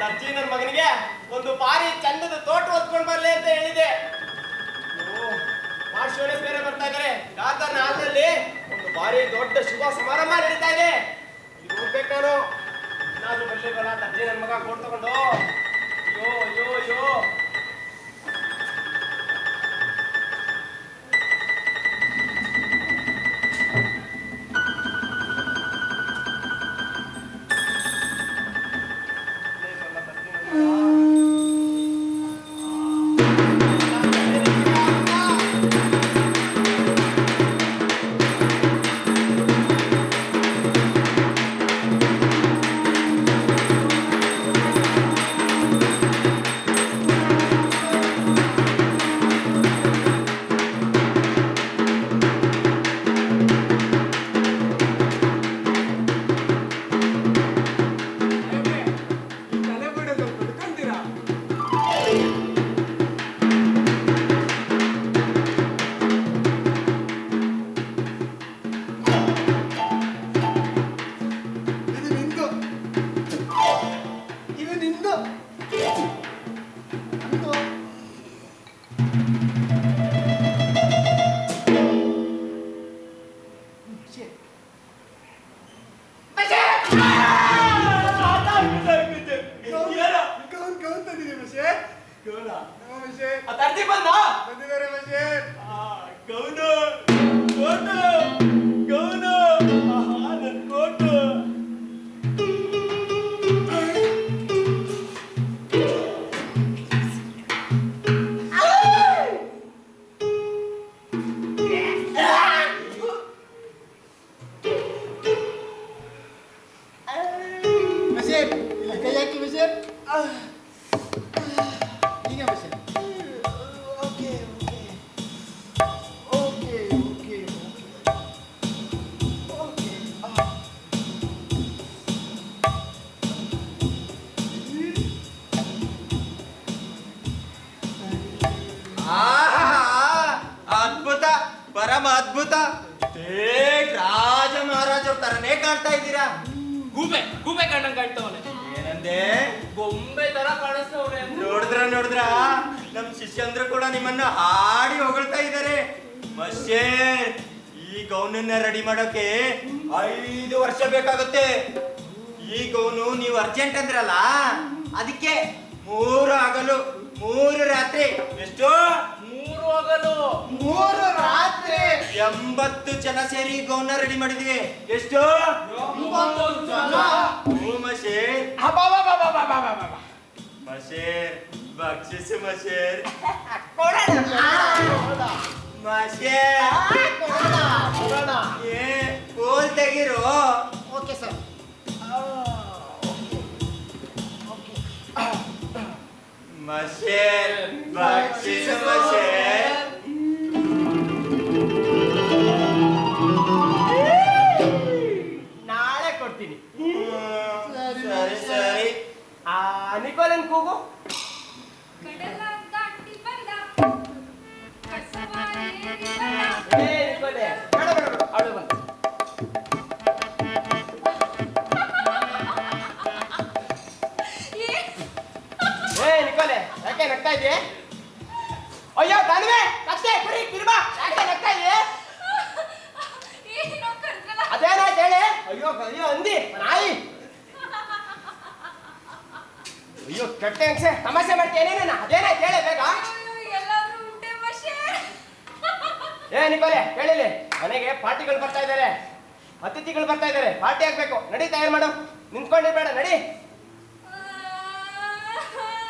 ನೆನಪಾಯ್ತು ನೆನಪಾಯ್ತು ದರ್ಜಿ ನನ್ನ ಮಗನಿಗೆ ಒಂದು ಬಾರಿ ಚಂದದ ತೋಟ ಹೊತ್ಕೊಂಡ್ ಬರ್ಲಿ ಅಂತ ಹೇಳಿದೆ. ಬೇರೆ ಬರ್ತಾ ಇದಾರೆ ಗಾತನ ಹಾಲ್ನಲ್ಲಿ ಒಂದು ಬಾರಿ ದೊಡ್ಡ ಶುಭ ಸಮಾರಂಭ ನಡೀತಾ ಇದೆ. ಇಲ್ಲಿ ನಾನು. ಏನಾದ್ರೂ ಬರ್ಲಿಲ್ವಲ್ಲ ದರ್ಜಿ ನನ್ನ ಮಗ ಕೊಡ್ತಕೊಂಡು ಅಯ್ಯೋ ಅಯ್ಯೋ ಅಯ್ಯೋ. ಈಗ ಮಶೆ okay okay okay okay okay ಅದ್ಭುತ ಪರಮ ಅದ್ಭುತ ಏ ರಾಜ ಮಹಾರಾಜರ ತರನೇ ಕಾಣ್ತಾ ಇದ್ದೀರಾ ಗೂಬೆ ಗೂಬೆ ಕಂಡಂಗ್ ಕಾಣ್ತವನೆ ಏನಂದೆ ಬೊಂಬೆ ತರ ಕಾಣಿಸ್ತವ್ರೆ ನೋಡಿದ್ರ ನೋಡಿದ್ರ? ನಮ್ ಶಿಷ್ಯಂದ್ರು ಕೂಡ ನಿಮ್ಮನ್ನ ಹಾಡಿ ಹೊಗಳ್ತಾ ಇದ್ದಾರೆ ಮಶೇ ಈ ಗೌನನ್ನ ರೆಡಿ ಮಾಡೋಕೆ ಐದು ವರ್ಷ ಬೇಕಾಗುತ್ತೆ. ಈ ಗೌನು ನೀವು ಅರ್ಜೆಂಟ್ ಅಂದ್ರಲ್ಲ ಅದಕ್ಕೆ ಮೂರು ಆಗಲು ಮೂರು ರಾತ್ರಿ. ಎಷ್ಟು? ಮೂರು ಆಗಲು ಮೂರು ರಾತ್ರಿ? ಎಂಬತ್ತು ಜನ ಸೇರಿ ಗೌನ ರೆಡಿ ಮಾಡಿದ್ವಿ. ಎಷ್ಟು? ಮಶೇರ್. ಮಶೇರ್ ಬಕ್ಷಿಸು ಮಶೇರ್. ಮಶೇರ್. ಕೊಡೋಣ. ಏ ಕೋಲ್ ತೆಗಿರು? Okay sir. ಮಶೇರ್ ಭಕ್ಷಿಸಿ ಮಶೇರ್. Ah, ni kau dan?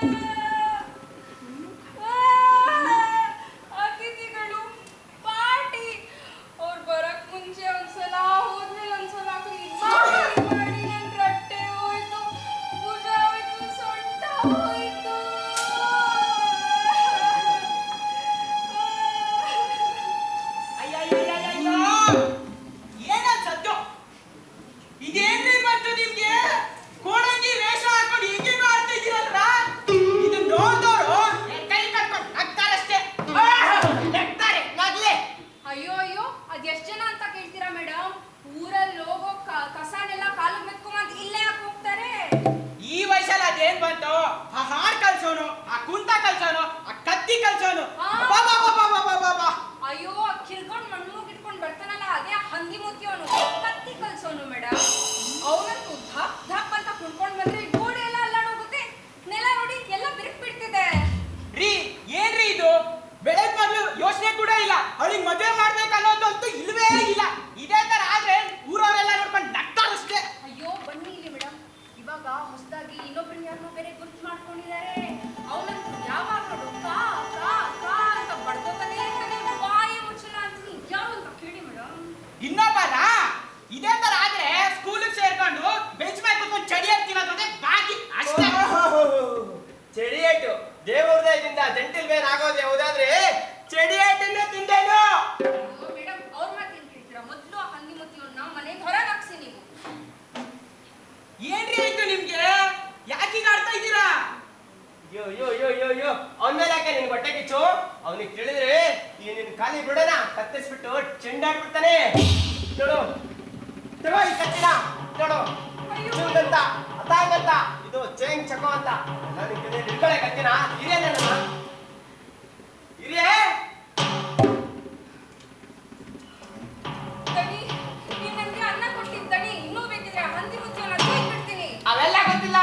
you. ಏನ್ ಬಂತು? ಆ ಹಾಡ್ ಕಲ್ಸೋನು ಆ ಕುಂತ ಕಲ್ಸೋನು ಆ ಕತ್ತಿ ಕಲ್ಸೋನು. ದಂಟಿಲ್ ಬೇರೆ ಆಗೋದು ಯಾವುದಾ Gracias.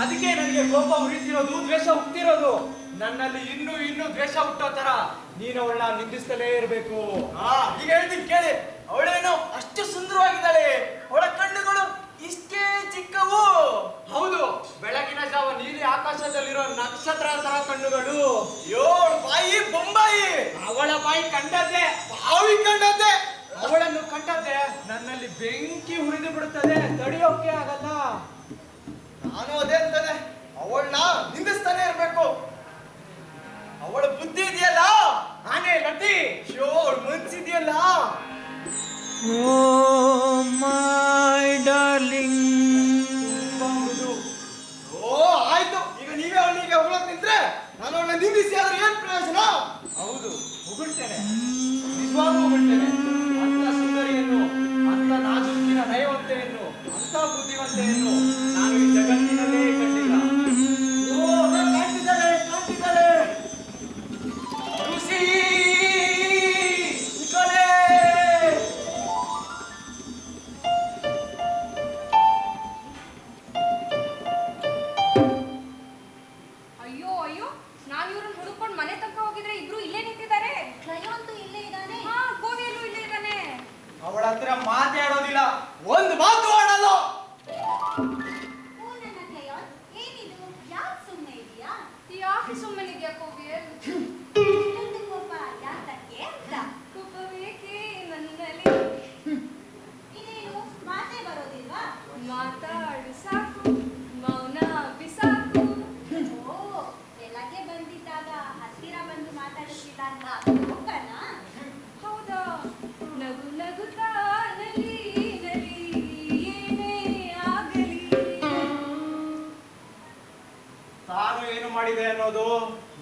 ಅದಕ್ಕೆ ನನಗೆ ಕೋಪ ಉರಿತಿರೋದು ದ್ವೇಷ ಹುಟ್ಟಿರೋದು. ನನ್ನಲ್ಲಿ ಇನ್ನೂ ಇನ್ನೂ ದ್ವೇಷ ಹುಟ್ಟೋ ತರ ನೀನು ಅವಳನ್ನ ನಿಂದಿಸ್ತಲೇ ಇರಬೇಕು. ಆ, ಈಗ ಹೇಳ್ತೀನಿ ಕೇಳಿ. ಅವಳೇನು ಅಷ್ಟು ಸುಂದರವಾಗಿದ್ದಾಳೆ. ಅವಳ ಕಣ್ಣುಗಳು ಇಷ್ಟೇ ಚಿಕ್ಕವು. ಹೌದು ಬೆಳಗಿನ ಜಾವ ನೀಲಿ ಆಕಾಶದಲ್ಲಿರೋ ನಕ್ಷತ್ರ ತರ ಕಣ್ಣುಗಳು. ಅಯ್ಯೋ ಬಾಯಿ ಬೊಂಬಾಯಿ. ಅವಳ ಬಾಯಿ ಕಂಡದ್ದೆ ಬಾವಿ ಕಂಡದ್ದೆ. ಅವಳನ್ನು ಕಂಡದ್ದೆ ನನ್ನಲ್ಲಿ ಬೆಂಕಿ ಹುರಿದು ಬಿಡುತ್ತದೆ. ತಡೆಯೋಕೆ ಆಗಲ್ಲ. ನಾನು ಅದೇ ಅಂತಾನೆ. ಅವಳನ್ನ ನಿಂದಿಸ್ತಾನೆ ಇರ್ಬೇಕು. ಅವಳ ಬುದ್ಧಿ ಇದೆಯಲ್ಲ? ಆನೆ ನಟಿ. ಶೋ ಅವಳ ಮನ್ಸಿದೆಯಲ್ಲ ಓ ಮೈ ಮೃದು ಓ ಆಯ್ತು. ಈಗ ನೀವೇ ಅವಳಿಗೆ ಹೊಗಳಕ್ ನಿಂತ್ರೆ ನಾನು ಅವಳನ್ನ ನಿಂದಿಸಿ ಆದ್ರೆ ಏನ್ ಪ್ರಯೋಜನ? ಹೌದು. ಹೊಗಳ್ತೇನೆ. ನಿಜವಾಗ್ಲೂ ಹೊಗಳ್ತೇನೆ. ಹುಡುಕೊಂಡು ಮನೆ ತನಕ ಹೋಗಿದ್ರೆ ಇಬ್ರು ಇಲ್ಲೇ ನಿಂತಿದ್ದಾರೆ? ಕ್ಲಯಾಂಟು ಇಲ್ಲೇ ಇದ್ದಾನೆ. ಹಾ ಗೋವಿಯಲ್ಲೂ ಇಲ್ಲೇ ಇದ್ದಾನೆ. ಅವಳ ಹತ್ರ ಮಾತಾಡೋದಿಲ್ಲ. ಒಂದು ಮಾತು ಆಡಲ್ಲ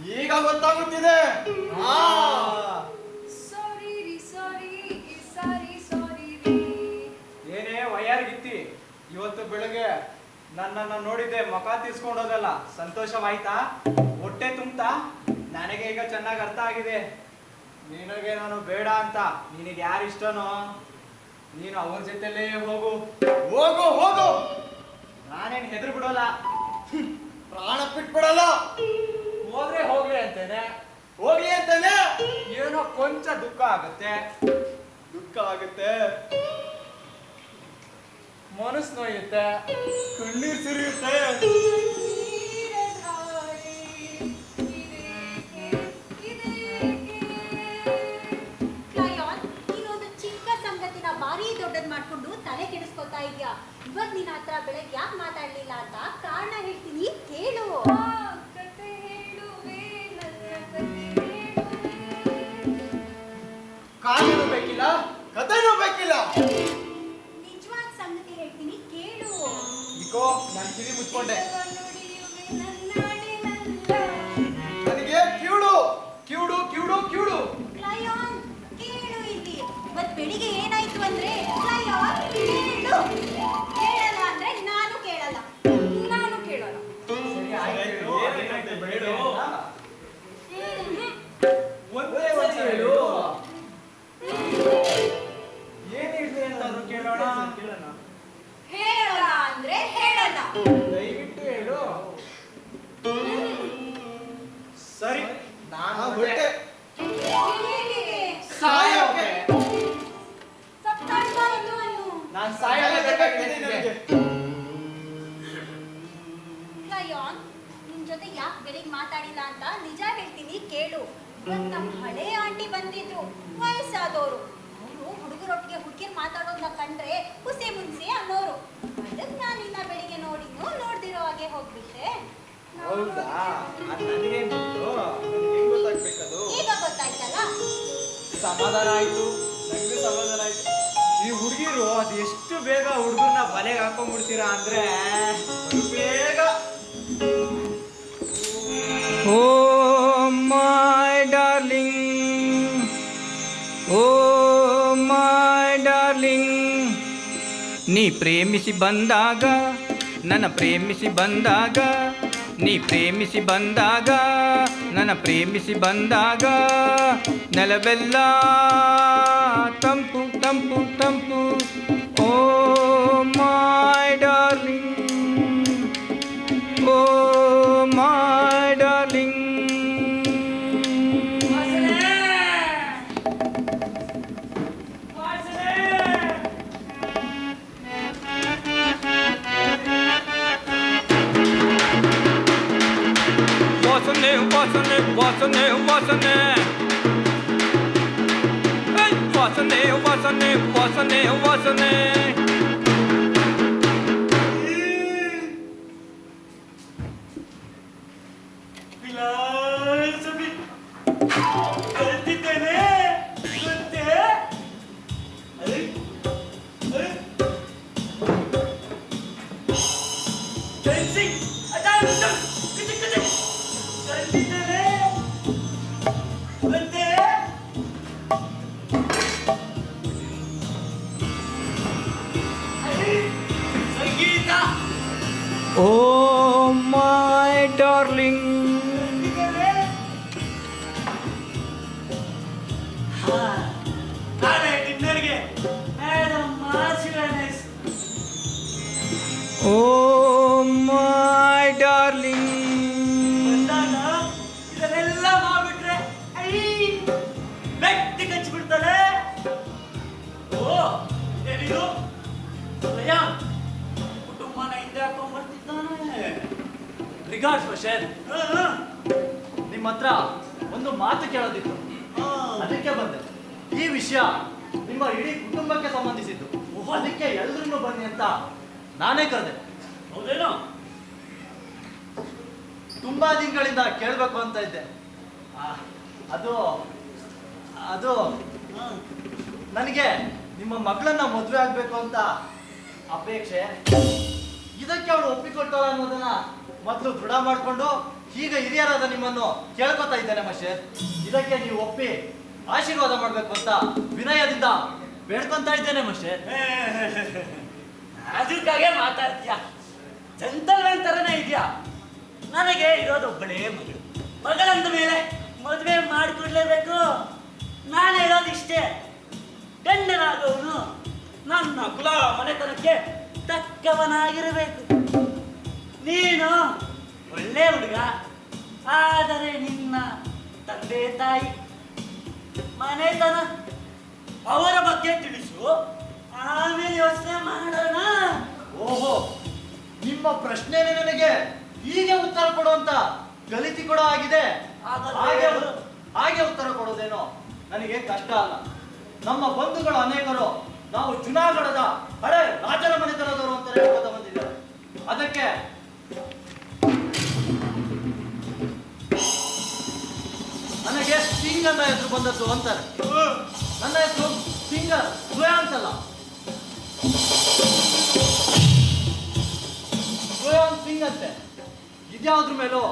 ಈಗ ಗೊತ್ತಾಗುತ್ತಿದೆ. ಆ. ಸಾರಿ ರೀ ಸಾರಿ ಸಾರಿ ಸಾರಿ ರೀ. ಏನೇ ಇವತ್ತು ಬೆಳಗ್ಗೆ ನನ್ನನ್ನು ನೋಡಿದ್ದೆ ಮುಖ ತೀರ್ಸ್ಕೊಂಡೋದಲ್ಲ ಸಂತೋಷವಾಯ್ತಾ? ಹೊಟ್ಟೆ ತುಂಬ್ತಾ? ನನಗೆ ಈಗ ಚೆನ್ನಾಗಿ ಅರ್ಥ ಆಗಿದೆ. ನಿನಗೆ ನಾನು ಬೇಡ ಅಂತ ನಿನಗೆ ಯಾರು ಇಷ್ಟನೋ? ನೀನು ಅವನ ಜೊತೆಲೇ ಹೋಗು. ಹೋಗು ಹೋಗು. ನಾನೇನು ಹೆದರು ಬಿಡೋಲ್ಲ ಪ್ರಾಣ ಬಿಟ್ಬಿಡಲ್ಲ. ಹೋದ್ರೆ ಹೋಗ್ಲಿ ಅಂತೇನೆ. ಹೋಗ್ಲಿ ಅಂತಾನೆ. ಏನೋ ಕೊಂಚ ದುಃಖ ಆಗುತ್ತೆ. ದುಃಖ ಆಗುತ್ತೆ. ಮನಸ್ಸು ನೋಯುತ್ತೆ. ಕಣ್ಣೀರ್ ಸುರಿಯುತ್ತೆ. ಮಾಡ್ಕೊಂಡು ತಲೆ ಕೆಡಿಸ್ಕೊತಾ ಇದ್ಯಾ? ಇವತ್ ನಿನ್ನ ಹತ್ರ ಬೆಳಗ್ಗೆ ಯಾಕೆ ಮಾತಾಡ್ಲಿಲ್ಲ ಅಂತ ಕಾರಣ ಹೇಳ್ತೀನಿ ಕೇಳು. ಹೌದಾ? ಅದ್ ನನಗೇನ್ ಗೊತ್ತು. ನನಗೆ ಹೆಂಗ್ ಗೊತ್ತಾಗ್ಬೇಕದು? ಈಗ ಗೊತ್ತಾಯ್ತಲ್ಲ? ಸಮಾಧಾನ ಆಯ್ತು. ನಂಗೂ ಸಮಾಧಾನ ಆಯ್ತು. ಈ ಹುಡುಗಿರು ಅದು ಎಷ್ಟು ಬೇಗ ಹುಡುಗರನ್ನ ಬಲೆಗೆ ಹಾಕೊಂಡ್ಬಿಡ್ತೀರಾ ಅಂದ್ರೆ ಬೇಗ. Oh my darling. Oh my darling. ನೀ ಪ್ರೇಮಿಸಿ ಬಂದಾಗ ನನ್ನ ಪ್ರೇಮಿಸಿ ಬಂದಾಗ ನೀ ಪ್ರೇಮಿಸಿ ಬಂದಾಗ ನನ್ನ ಪ್ರೇಮಿಸಿ ಬಂದಾಗ ನೆಲವೆಲ್ಲ ತಂಪು ತಂಪು ತಂಪು. वासने वासने वासने वासने वासने वासने Dancing! Ajar! Kecil! Kecil! Dancing! ಓ ರಿಗಾರ್ಡ್ಸ್ ಬಶೇರ್ ನಿಮ್ಮ ಹತ್ರ ಒಂದು ಮಾತು ಕೇಳೋದಿತ್ತು. ಅದಕ್ಕೆ ಬಂದೆ. ಈ ವಿಷಯ ನಿಮ್ಮ ಇಡೀ ಕುಟುಂಬಕ್ಕೆ ಸಂಬಂಧಿಸಿದ್ದು. ಅದಕ್ಕೆ ಎಲ್ರೂ ಬನ್ನಿ ಅಂತ ನಾನೇ ಕರೆದೆ. ಹೌದೇನೋ? ತುಂಬಾ ದಿನಗಳಿಂದ ಕೇಳಬೇಕು ಅಂತ ಇದ್ದೆ. ಆ, ಅದು ಅದು ನನಗೆ ನಿಮ್ಮ ಮಗಳನ್ನ ಮದುವೆ ಆಗ್ಬೇಕು ಅಂತ ಅಪೇಕ್ಷೆ. ಇದಕ್ಕೆ ಅವಳು ಒಪ್ಪಿಕೊಟ್ಟವಳ ಅನ್ನೋದನ್ನ ಮೊದಲು ದೃಢ ಮಾಡಿಕೊಂಡು ಈಗ ಹಿರಿಯರಾದ ನಿಮ್ಮನ್ನು ಕೇಳ್ಕೊತಾ ಇದ್ದೇನೆ ಮಶೇರ್. ಇದಕ್ಕೆ ನೀವು ಒಪ್ಪಿ ಆಶೀರ್ವಾದ ಮಾಡ್ಬೇಕು ಅಂತ ವಿನಯದಿಂದ ಬೇಡ್ಕೊಂತ ಇದ್ದೇನೆ ಮಶೇರ್. ಅದಕ್ಕಾಗೆ ಮಾತಾಡ್ತೀಯ? ಜಂತಲ್ಮನ್ ತರನೇ ಇದೆಯಾ? ನನಗೆ ಇರೋದು ಒಬ್ಬಳೇ ಮಗಳು. ಮಗಳಂದ ಮೇಲೆ ಮದುವೆ ಮಾಡಿಕೊಡ್ಲೇಬೇಕು. ನಾನು ಹೇಳೋದು ಇಷ್ಟೇ. ಗಂಡನಾದವನು ನನ್ನ ಕುಲ ಮನೆತನಕ್ಕೆ ತಕ್ಕವನಾಗಿರಬೇಕು. ನೀನು ಒಳ್ಳೆ ಹುಡುಗ ಆದರೆ ನಿನ್ನ ತಂದೆ ತಾಯಿ ಮನೆತನ ಅವರ ಬಗ್ಗೆ ತಿಳಿಸು. ಆಮೇಲೆ ಯೋಚನೆ ಮಾಡೋಣ. ಓಹೋ ನಿಮ್ಮ ಪ್ರಶ್ನೆನೇ ನನಗೆ ಹೀಗೆ ಉತ್ತರ ಕೊಡುವಂತ ಕಲಿತಿ ಕೂಡ ಆಗಿದೆ. ಹಾಗೆ ಹಾಗೆ ಉತ್ತರ ಕೊಡೋದೇನೋ ನನಗೆ ಕಷ್ಟ ಅಲ್ಲ. ನಮ್ಮ ಬಂಧುಗಳು ಅನೇಕರು ನಾವು ಜುನಾಗಢದ ಹಳೆ ರಾಜರ ಮನೆತನದವರು ಅಂತ ಹೇಳ್ಕೊತ ಸಿಂಗ್ ಅನ್ನ ಹೆಸರು ಬಂದದ್ದು ಅಂತಾರೆ. ನನ್ನ ಹೆಸರು ಸಿಂಗರ್ ಅಂತಲ್ಲ. ಸುಯಾನ್ ಸಿಂಗ್ ಅಂತೆ. ಇದ್ಯಾವ್ದ್ರ ಮೇಲೂ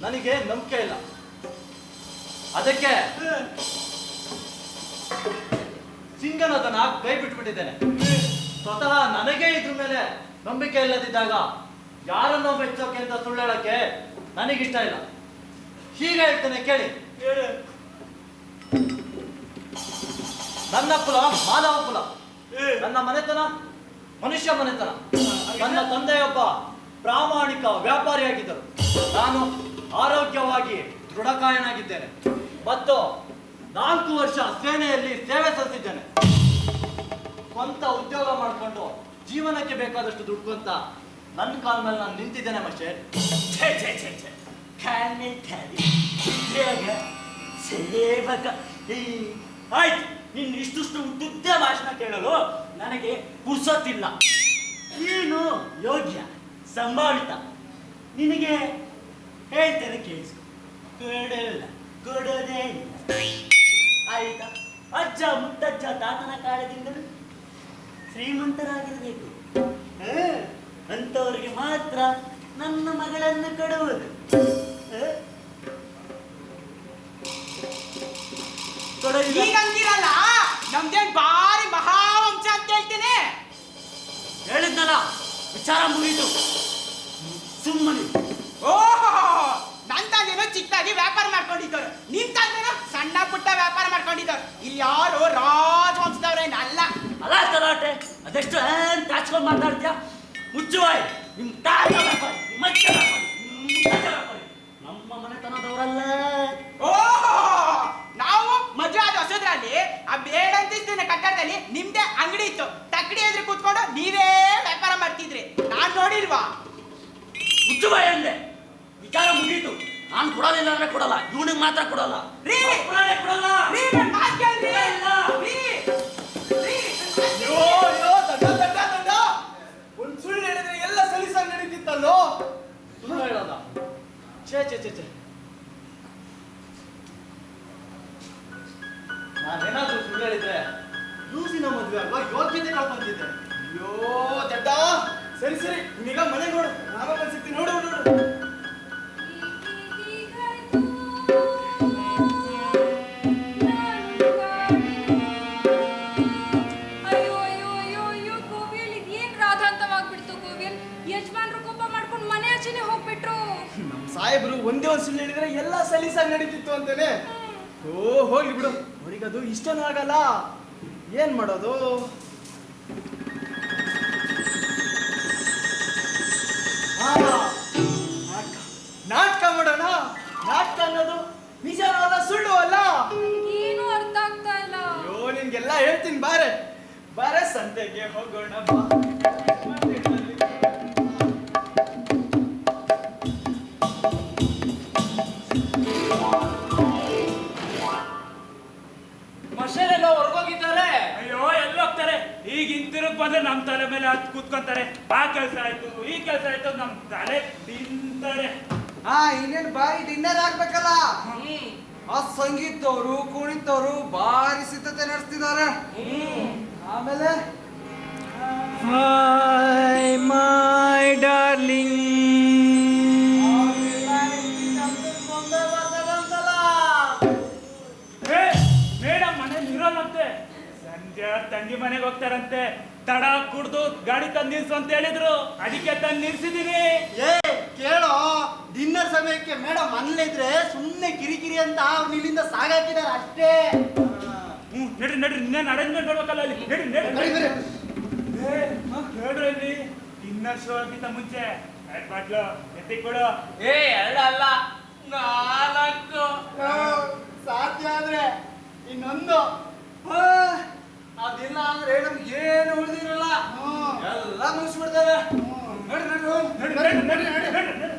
ನನಗೆ ನಂಬಿಕೆ ಇಲ್ಲ. ಅದಕ್ಕೆ ಸಿಂಗ್ ಅನ್ನೋದನ್ನ ಕೈ ಬಿಟ್ಬಿಟ್ಟಿದ್ದೇನೆ ಸ್ವತಃ ನನಗೆ ಇದ್ರ ಮೇಲೆ ನಂಬಿಕೆ ಇಲ್ಲದಿದ್ದಾಗ ಯಾರನ್ನೋ ಮೆಚ್ಚೋಕೆ ಅಂತ ಸುಳ್ಳು ಹೇಳಕ್ಕೆ ನನಗಿಷ್ಟ ಇಲ್ಲ. ಹೀಗೆ ಹೇಳ್ತೇನೆ, ಕೇಳಿ. ನನ್ನ ಕುಲ ಮಾನವ ಕುಲ. ನನ್ನ ಮನೆತನ ಮನುಷ್ಯ ಮನೆತನ. ನನ್ನ ತಂದೆಯೊಬ್ಬ ಪ್ರಾಮಾಣಿಕ ವ್ಯಾಪಾರಿಯಾಗಿದ್ದರು. ನಾನು ಆರೋಗ್ಯವಾಗಿ ದೃಢಕಾಯನಾಗಿದ್ದೇನೆ. ಮತ್ತು ನಾಲ್ಕು ವರ್ಷ ಸೇನೆಯಲ್ಲಿ ಸೇವೆ ಸಲ್ಲಿಸಿದ್ದೇನೆ. ಸ್ವಂತ ಉದ್ಯೋಗ ಮಾಡಿಕೊಂಡು ಜೀವನಕ್ಕೆ ಬೇಕಾದಷ್ಟು ದುಡ್ಕೊಂತ ನನ್ನ ಕಾಲ ಮೇಲೆ ನಾನು ನಿಂತಿದ್ದೇನೆ ಮಶೆ ಸೇವಕ. ಈ ಆಯ್ತು. ನಿನ್ನ ಇಷ್ಟುಷ್ಟು ಉದ್ದ ಭಾಷಣ ಕೇಳಲು ನನಗೆ ಪುರ್ಸೊತ್ತಿಲ್ಲ. ನೀನು ಯೋಗ್ಯ, ಸಂಭಾವಿತ. ನಿನಗೆ ಹೇಳ್ತೇನೆ ಕೇಳಿಸ್ಕೊ ಕೊಡಲ್ಲ ಕೊಡೋದೇ ಇಲ್ಲ. ಆಯ್ತಾ? ಅಜ್ಜ, ಮುತ್ತಜ್ಜ, ತಾತನ ಕಾಲದಿಂದಲೂ ಶ್ರೀಮಂತರಾಗಿರಬೇಕು? ಅಂಥವ್ರಿಗೆ ಮಾತ್ರ ನನ್ನ ಮಗಳನ್ನು ಕೊಡುವುದು? ಕೊಡೋದಿಲ್ಲ ನಮ್ದೇನ್ ಭಾರಿ ಮಹಾವಂಶ ಅಂತ ಹೇಳ್ತೀನಿ. ಹೇಳಿದ್ನಲ್ಲ ವಿಚಾರ ಮುಗೀತು ಸುಮ್ಮನೆ. ಓಹೋ ನನ್ ತಂದೆನೋ ಚಿಕ್ಕದಾಗಿ ವ್ಯಾಪಾರ ಮಾಡ್ಕೊಂಡಿದ್ದವ್ರು. ನಿನ್ ತಂದೆನೋ ಸಣ್ಣ ಪುಟ್ಟ ವ್ಯಾಪಾರ ಮಾಡ್ಕೊಂಡಿದ್ದವ್ರು. ಇಲ್ಲಿ ಯಾರು ರಾಜವಂಶದವ್ರೇನಲ್ಲ ಅಲ್ಲ. ತಲಾಟೆ ಅದೆಷ್ಟು ಹಚ್ಕೊಂಡು ಮಾತಾಡ್ತೀಯ? ಮುಚ್ಚುವಾಯ್ ನಿಮ್ ತಾಯಿ ವ್ಯಾಪಾರಿ ನಿಮ್ಮ ಮನೆತನದವರಲ್ಲ. ಮದುವೆ ಹೊಸದ್ರಲ್ಲಿ ಆ ಬೇಡಂತಿಸ್ತಿನ ಕಟ್ಟಡದಲ್ಲಿ ನಿಮ್ದೇ ಅಂಗಡಿ ಇತ್ತು. ತಕ್ಕಡಿ ಎದುರು ಕೂತ್ಕೊಂಡು ನೀವೇ ವ್ಯಾಪಾರ ಮಾಡ್ತಿದ್ರಿ. ನಾನ್ ನೋಡಿಲ್ವಾ? ಮುಚ್ಚುವಾಯ್ ಅಂದೆ ವಿಚಾರ ಮುಗೀತು. ನಾನು ಕೊಡಲಿಲ್ಲ ಅಂದ್ರೆ ಕೊಡಲ್ಲ. ಇವನಿಗೆ ಮಾತ್ರ ಕೊಡಲ್ಲ. ರೀ! ಕೊಡಲ್ಲ, ರೀ, ನನ್ ಮಾತ್ ಕೇಳ್ರಿ. ಇಲ್ಲ. ರೀ, ರೀ, ನನ್ ಮಾತ್ ಅಯ್ಯೋ ಅಯ್ಯೋ ದಂಡ ದಂಡ ದಂಡ ಒಂದ್ ಸುಳ್ಳು ಹೇಳಿದ್ರೆ ಎಲ್ಲ ಸಲೀಸಾಗಿ ನಡೀತಿತ್ತಲ್ಲೋ? ಸುಳ್ಳು ಹೇಳೋದ? ಛೇ ಛೇ ಛೇ ಛೇ. ನಾನೇನಾದ್ರೂ ಸುಳ್ಳು ಹೇಳಿದ್ರೆ ಲೂಸಿನ ಮದುವೆ ಅಲ್ವಾ? ಯೋಗ್ಯತೆ ಕಳ್ಕೊಂತಿದ್ದೆ. ಅಯ್ಯೋ ದಡ್ಡ. ಸರಿ ಸರಿ. ನೀಗ ಮನೆ ನೋಡು. ನಾವ ಬಂದ್ಸಿರ್ತೀನಿ ನೋಡು ನೋಡು ನೋಡು. ಅಯ್ಯೋ ಅಯ್ಯೋ ಅಯ್ಯೋ ಅಯ್ಯೋ ಗೋವಿಯಲ್ ಇದೇನ್ ರಾಧಾಂತವಾಗ್ಬಿಡ್ತು ಗೋವಿಯಲ್ ಯಜಮಾನ್ರು ಕೋಪ ಮಾಡ್ಕೊಂಡು ಮನೆ ಆಚೆನೆ ಹೋಗ್ಬಿಟ್ರು ನಮ್ ಸಾಹೇಬ್ರು ಒಂದೇ ಒಂದ್ ಸುಳ್ಳು ಹೇಳಿದ್ರೆ ಎಲ್ಲ ಸಲೀಸಾಗಿ ನಡೀತಿತ್ತು ಅಂತಾನೆ. ಓ ಹೋಗ್ಲಿ ಬಿಡು. ಅವ್ರಿಗದು ಇಷ್ಟನೂ ಆಗಲ್ಲ. ಏನ್ ಮಾಡೋದು? ನಾಟಕ. ನಾಟಕ ಮಾಡೋಣ? ನಾಟಕ ಅನ್ನೋದು ನಿಜನೂ ಅಲ್ಲ ಸುಳ್ಳು ಅಲ್ಲ. ಏನು ಅರ್ಥ ಆಗ್ತಾ ಇಲ್ಲ. ಅಯ್ಯೋ ನಿನ್ಗೆಲ್ಲ ಹೇಳ್ತೀನಿ ಬಾರೆ. ಬಾರೆ ಸಂತೆಗೆ ಹೋಗೋಣ ಬಾ ಬಂದ್ರೆ ನಮ್ಮ ತಲೆ ಮೇಲೆ ಹತ್ತು ಕೂತ್ಕೊಂತಾರೆ. ಆ ಕೆಲಸ ಆಯ್ತು ಈ ಕೆಲಸ ಆಯ್ತು ನಮ್ ತಲೆ ತಿಂತಾರೆ. ಹಾ ಇನ್ನೇನು ಬಾರಿ ಡಿನ್ನರ್ ಆಗ್ಬೇಕಲ್ಲ? ಆ ಸಂಗೀತದವರು ಕುಣಿತವರು ಬಾರಿ ಸಿದ್ಧತೆ ನಡೆಸ್ತಿದ್ದಾರೆ. ಆಮೇಲೆ? My darling. ಮೇಡಮ್ ಮನೇಲಿ ಸಂಜೆ ತಂಗಿ ಮನೆಗೆ ಹೋಗ್ತಾರಂತೆ. ತಡ ಕುಡ್ದು ಗಾಡಿ ತಂದು ನಿಲ್ಸು ಅಂತ ಹೇಳಿದ್ರು. ಅದಕ್ಕೆ ತಂದು ನಿಲ್ಸಿದೀನಿ. ಏ ಕೇಳೋ ಡಿನ್ನರ್ ಸಮಯಕ್ಕೆ ಮೇಡಮ್ ಮನೇಲಿದ್ರೆ ಸುಮ್ಮನೆ ಕಿರಿಕಿರಿ ಅಂತ ಅವ್ರು ಇಲ್ಲಿಂದ ಸಾಗಾಕಿದಾರೆ ಅಷ್ಟೇ. ಹ್ಮ್ ನಡ್ರಿ ನಡ್ರಿ ಇನ್ನೇನು ಅರೇಂಜ್ಮೆಂಟ್ ಮಾಡ್ಬೇಕಲ್ಲ ಅಲ್ಲಿ. ನಡ್ರಿ ನಡ್ರಿ. ಏ, ಹೇಳ್ರಿ ಅಲ್ಲಿ. ಡಿನ್ನರ್ ಶೋ ಆಗಿಂತ ಮುಂಚೆ. ಎರಡು ಬಾಟ್ಲು ಎತ್ತಿ ಕೊಡು ಏ ಎರಡಲ್ಲ ನಾಲ್ಕು. ಸಾಧ್ಯ ಆದ್ರೆ ಇನ್ನೊಂದು. ಆ, ಅದಿಲ್ಲ ಅಂದ್ರೆ ನಮ್ಗೆ ಏನು ಉಳಿದಿರಲ್ಲ. ಎಲ್ಲ ಮುಗಿಸ್ಬಿಡ್ತಾರೆ ನಡಿ ನಡಿ ನಡಿ ನಡಿ ನಡಿ ನಡ್ರಿ.